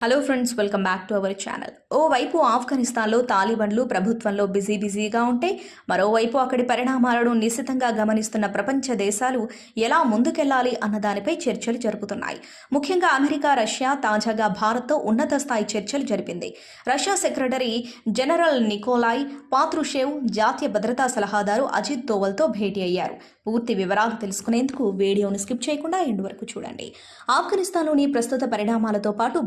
Hello friends welcome back to our channel ఓవైపు ఆఫ్ఘనిస్తాన్లో తాలిబన్లు ప్రభుత్వంలో బిజీ బిజీగా ఉంటే మరోవైపు అక్కడి పరిణామాలను నిశితంగా గమనిస్తున్న ప్రపంచ దేశాలు ఎలా ముందుకెళ్ళాలి అన్న దానిపై చర్చలు జరుపుతున్నాయి. ముఖ్యంగా అమెరికా రష్యా తాజాగా భారత్తో ఉన్నత స్థాయి చర్చలు జరిపింది. Russia secretary general Nikolai Patrushev జాతీయ భద్రతా సలహాదారు అజిత్ దోవల్తో భేటీ అయ్యారు. పూర్తి వివరాలు తెలుసుకునేందుకు వీడియోను స్కిప్ చేయకుండా ఎండు వరకు చూడండి. ఆఫ్ఘనిస్తాన్లోని ప్రస్తుత పరిణామాలతో పాటు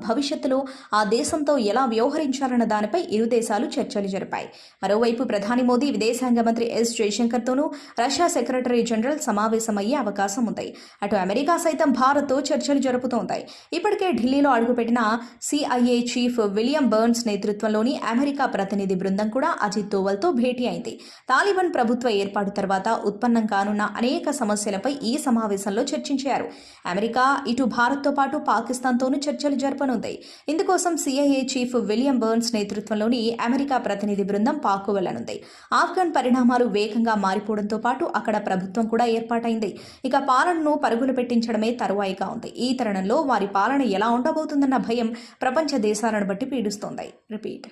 భవిష్యత్తులో ఆ దేశంతో ఎలా వ్యవహరించాలన్న దానిపై ఇరు దేశాలు చర్చలు జరిపాయి. మరోవైపు ప్రధాని మోదీ విదేశాంగ మంత్రి ఎస్ జయశంకర్తోనూ రష్యా సెక్రటరీ జనరల్ సమావేశమయ్యే అవకాశం ఉంది. అటు అమెరికా సైతం భారత్తో చర్చలు జరుపుతోంది. ఇప్పటికే ఢిల్లీలో అడుగుపెట్టిన సిఐఏ చీఫ్ విలియం బర్న్స్ నేతృత్వంలోని అమెరికా ప్రతినిధి బృందం కూడా అజిత్ దోవల్తో భేటీ అయింది. తాలిబాన్ ప్రభుత్వ ఏర్పాటు తర్వాత ఉత్పన్నం కానున్న అనేక సమస్యలపై ఈ సమావేశంలో చర్చించారు. అమెరికా ఇటు భారత్తో పాటు పాకిస్తాన్తోనూ చర్చలు జరపనుంది. ఇందుకోసం సిఐఏ చీఫ్ విలియం బర్న్స్ నేతృత్వంలోని అమెరికా ప్రతినిధి బృందం పాకు వెళ్ళనుంది. ఆఫ్ఘన్ పరిణామాలు వేగంగా మారిపోవడంతో పాటు అక్కడ ప్రభుత్వం కూడా ఏర్పాటైంది. ఇక పాలనను పరుగులు పెట్టించడమే తరువాయిగా ఉంది. ఈ తరుణంలో వారి పాలన ఎలా ఉండబోతుందన్న భయం ప్రపంచ దేశాలను బట్టి పీడిస్తోంది. రిపీట్.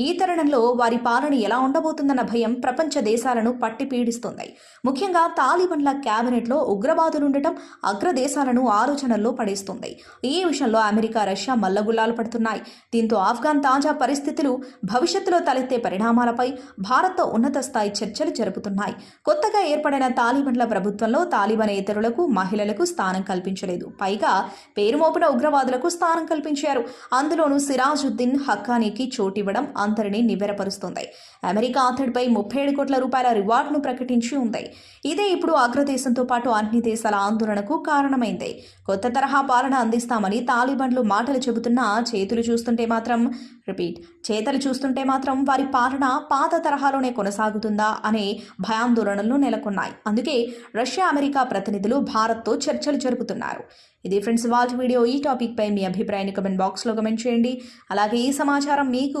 ఈ తరుణంలో వారి పాలన ఎలా ఉండబోతుందన్న భయం ప్రపంచ దేశాలను పట్టి పీడిస్తుంది. ముఖ్యంగా తాలిబన్ల క్యాబినెట్లో ఉగ్రవాదులుండటం అగ్రదేశాలను ఆలోచనల్లో పడేస్తుంది. ఈ విషయంలో అమెరికా రష్యా మల్లగుల్లాలు పడుతున్నాయి. దీంతో ఆఫ్ఘాన్ తాజా పరిస్థితులు భవిష్యత్తులో తలెత్తే పరిణామాలపై భారత్తో ఉన్నత స్థాయి చర్చలు జరుపుతున్నాయి. కొత్తగా ఏర్పడిన తాలిబన్ల ప్రభుత్వంలో తాలిబనేతరులకు మహిళలకు స్థానం కల్పించలేదు. పైగా పేరుమోపిన ఉగ్రవాదులకు స్థానం కల్పించారు. అందులోనూ సిరాజుద్దీన్ హక్కానీకి చోటివ్వడం అందరినీ నివ్వెరపరుస్తుంది అమెరికా అతడిపై ముప్పై ఏడు కోట్ల రూపాయల రివార్డును ప్రకటించి ఉంది. ఇదే ఇప్పుడు అగ్రదేశంతో పాటు అన్ని దేశాల ఆందోళనకు కారణమైంది. కొత్త తరహా పాలన అందిస్తామని తాలిబాన్లు మాటలు చెబుతున్నా చేతులు చూస్తుంటే మాత్రం రిపీట్ చేతలు చూస్తుంటే మాత్రం వారి పాలన పాత తరహాలోనే కొనసాగుతుందా అనే భయాందోళనలు నెలకొన్నాయి. అందుకే రష్యా అమెరికా ప్రతినిధులు భారత్తో చర్చలు జరుపుతున్నారు. ఇది ఫ్రెండ్స్ వాళ్ళ వీడియో. ఈ టాపిక్పై మీ అభిప్రాయాన్ని కమెంట్ బాక్స్లో కమెంట్ చేయండి. అలాగే ఈ సమాచారం మీకు